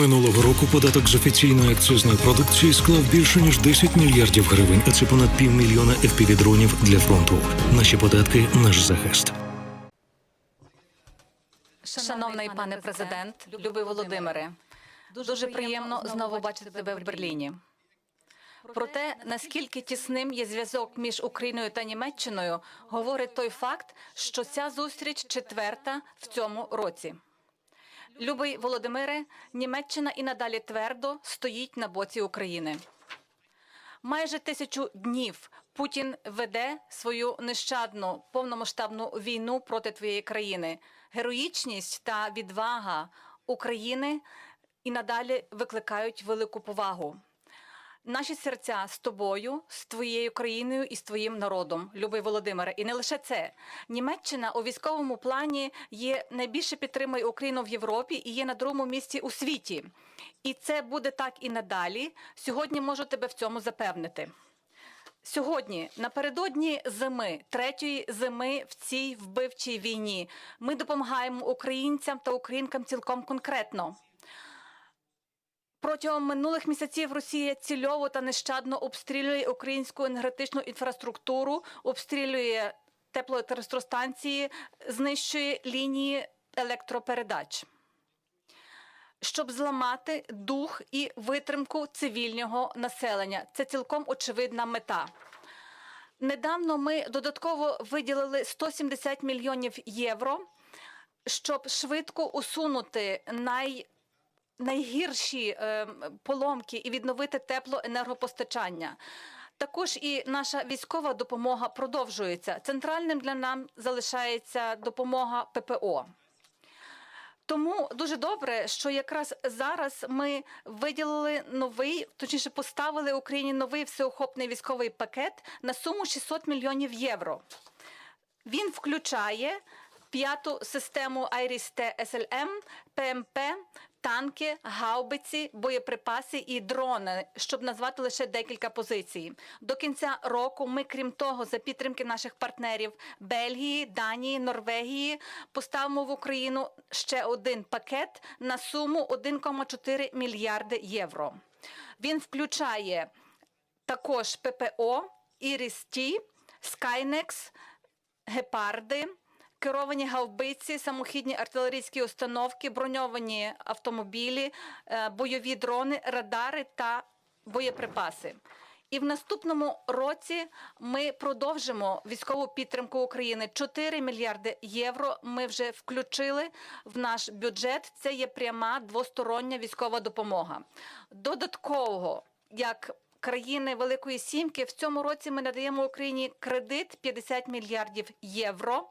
Минулого року податок з офіційної акцизної продукції склав більше ніж 10 мільярдів гривень, а це понад півмільйона FPV-дронів для фронту. Наші податки наш захист. Шановний пане президент, любий Володимире, дуже приємно знову бачити тебе в Берліні. Про те, наскільки тісним є зв'язок між Україною та Німеччиною, говорить той факт, що ця зустріч четверта в цьому році. Любий Володимире, Німеччина і надалі твердо стоїть на боці України. Майже тисячу днів Путін веде свою нещадну повномасштабну війну проти твоєї країни. Героїчність та відвага України і надалі викликають велику повагу. Наші серця з тобою, з твоєю країною і з твоїм народом, любий Володимире. І не лише це. Німеччина у військовому плані є найбільше підтримує Україну в Європі і є на другому місці у світі. І це буде так і надалі. Сьогодні можу тебе в цьому запевнити. Сьогодні, напередодні зими, третьої зими в цій вбивчій війні, ми допомагаємо українцям та українкам цілком конкретно. Протягом минулих місяців Росія цільово та нещадно обстрілює українську енергетичну інфраструктуру, обстрілює теплоелектростанції, знищує лінії електропередач. Щоб зламати дух і витримку цивільного населення, це цілком очевидна мета. Недавно ми додатково виділили 170 мільйонів євро, щоб швидко усунути най найгірші е, поломки і відновити теплоенергопостачання. Також і наша військова допомога продовжується. Центральним для нам залишається допомога ППО. Тому дуже добре, що якраз зараз ми виділили новий, точніше поставили Україні новий всеохопний військовий пакет на суму 600 мільйонів євро. Він включає п'яту систему IRIS-T SLM, ПМП, танки, гаубиці, боєприпаси і дрони, щоб назвати лише декілька позицій. До кінця року ми, крім того, за підтримки наших партнерів Бельгії, Данії, Норвегії, поставимо в Україну ще один пакет на суму 1,4 мільярди євро. Він включає також ППО, Іріс-Ті, Скайнекс, Гепарди, керовані гаубиці, самохідні артилерійські установки, броньовані автомобілі, е, бойові дрони, радари та боєприпаси. І в наступному році ми продовжимо військову підтримку України. 4 мільярди євро ми вже включили в наш бюджет. Це є пряма двостороння військова допомога. Додатково, як країни Великої Сімки, в цьому році ми надаємо Україні кредит 50 мільярдів євро.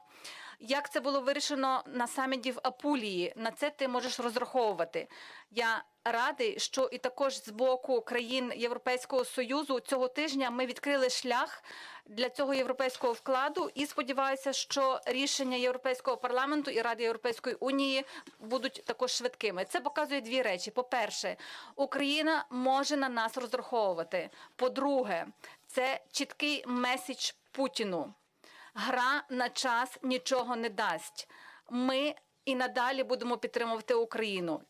Як це було вирішено на саміті в Апулії? На це ти можеш розраховувати. Я радий, що і також з боку країн Європейського союзу цього тижня ми відкрили шлях для цього європейського вкладу і сподіваюся, що рішення Європейського парламенту і Ради Європейської унії будуть також швидкими. Це показує дві речі: по-перше, Україна може на нас розраховувати. По-друге, це чіткий меседж Путіну. Гра на час нічого не дасть. Ми і надалі будемо підтримувати Україну.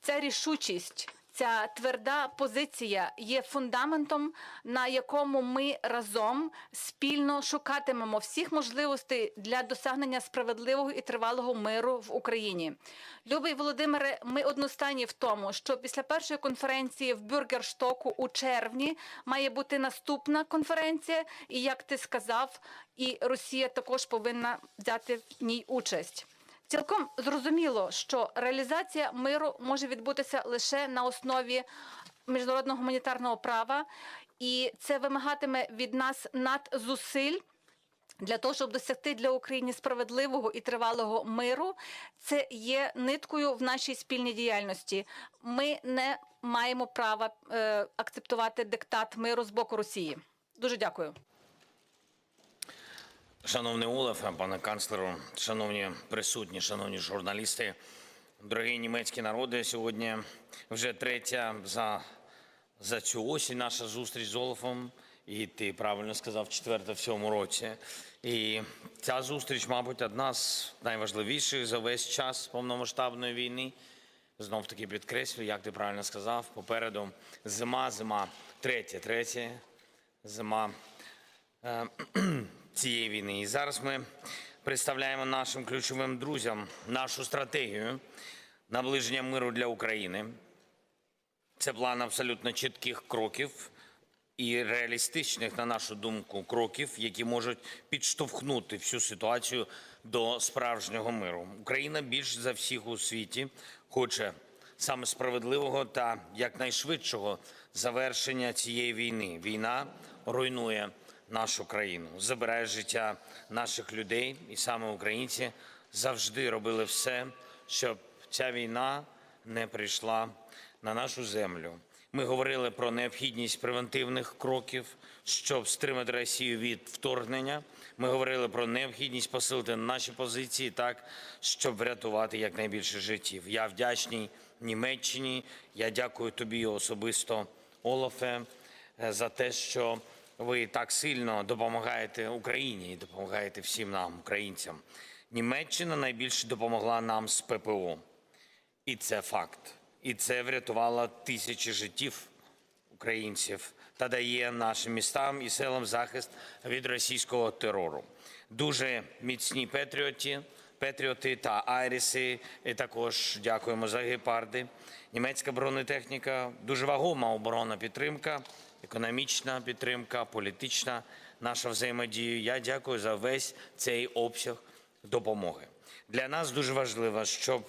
Ця рішучість, ця тверда позиція є фундаментом, на якому ми разом спільно шукатимемо всіх можливостей для досягнення справедливого і тривалого миру в Україні. Любий Володимире, ми одностайні в тому, що після першої конференції в Бюргерштоку у червні має бути наступна конференція, і як ти сказав, і Росія також повинна взяти в ній участь. Цілком зрозуміло, що реалізація миру може відбутися лише на основі міжнародного гуманітарного права, і це вимагатиме від нас надзусиль для того, щоб досягти для України справедливого і тривалого миру. Це є ниткою в нашій спільній діяльності. Ми не маємо права е, акцептувати диктат миру з боку Росії. Дуже дякую. Шановний Олафе, пане канцлеру, шановні присутні, шановні журналісти, дорогі німецькі народи, сьогодні вже третя за, за цю осінь наша зустріч з Олафом. І ти правильно сказав, четверта в цьому році. І ця зустріч, мабуть, одна з найважливіших за весь час повномасштабної війни. знов таки підкреслю, як ти правильно сказав, попереду зима, зима, третя, третя зима е, цієї війни. І зараз ми представляємо нашим ключовим друзям нашу стратегію наближення миру для України. Це план абсолютно чітких кроків і реалістичних, на нашу думку, кроків, які можуть підштовхнути всю ситуацію до справжнього миру. Україна більш за всіх у світі хоче саме справедливого та якнайшвидшого завершення цієї війни. Війна руйнує нашу країну, забирає життя наших людей, і саме українці завжди робили все, щоб ця війна не прийшла на нашу землю. Ми говорили про необхідність превентивних кроків, щоб стримати Росію від вторгнення. Ми говорили про необхідність посилити наші позиції так, щоб врятувати якнайбільше життів. Я вдячний Німеччині. Я дякую тобі особисто, Олафе, е, за те, що ви так сильно допомагаєте Україні і допомагаєте всім нам, українцям. Німеччина найбільше допомогла нам з ППО. І це факт. І це врятувало тисячі життів українців та дає нашим містам і селам захист від російського терору. Дуже міцні патріоті, патріоти та айріси. І також дякуємо за гепарди. Німецька бронетехніка, дуже вагома оборонна підтримка, економічна підтримка, політична наша взаємодія. Я дякую за весь цей обсяг допомоги. Для нас дуже важливо, щоб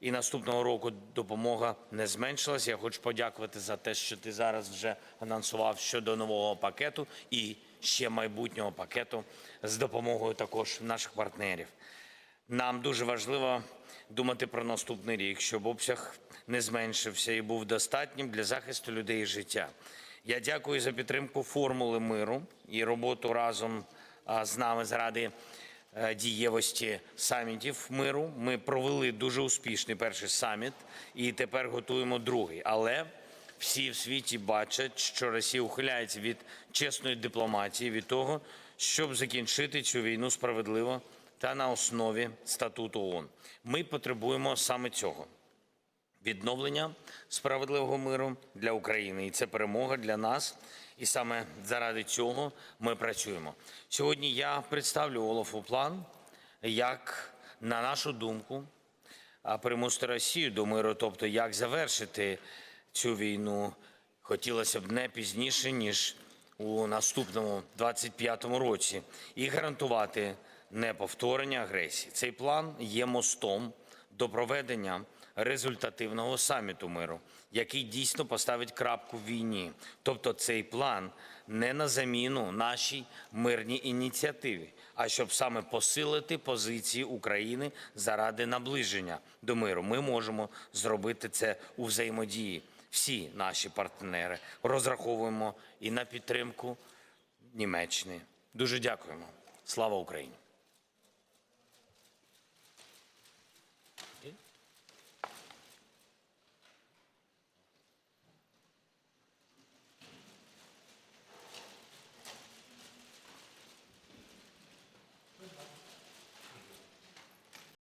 і наступного року допомога не зменшилась. Я хочу подякувати за те, що ти зараз вже анонсував щодо нового пакету і ще майбутнього пакету з допомогою також наших партнерів. Нам дуже важливо думати про наступний рік, щоб обсяг не зменшився і був достатнім для захисту людей і життя. Я дякую за підтримку формули миру і роботу разом з нами заради е, дієвості самітів миру. Ми провели дуже успішний перший саміт і тепер готуємо другий. Але всі в світі бачать, що Росія ухиляється від чесної дипломатії, від того, щоб закінчити цю війну справедливо та на основі статуту ООН. Ми потребуємо саме цього відновлення справедливого миру для України, і це перемога для нас. І саме заради цього ми працюємо. Сьогодні я представлю Олафу план, як, на нашу думку, а, примусити Росію до миру, тобто як завершити цю війну, хотілося б не пізніше, ніж у наступному 25-му році, і гарантувати неповторення агресії. Цей план є мостом до проведення результативного саміту миру, який дійсно поставить крапку в війні. Тобто цей план не на заміну нашій мирній ініціативі, а щоб саме посилити позиції України заради наближення до миру. Ми можемо зробити це у взаємодії. Всі наші партнери розраховуємо і на підтримку Німеччини. Дуже дякуємо. Слава Україні!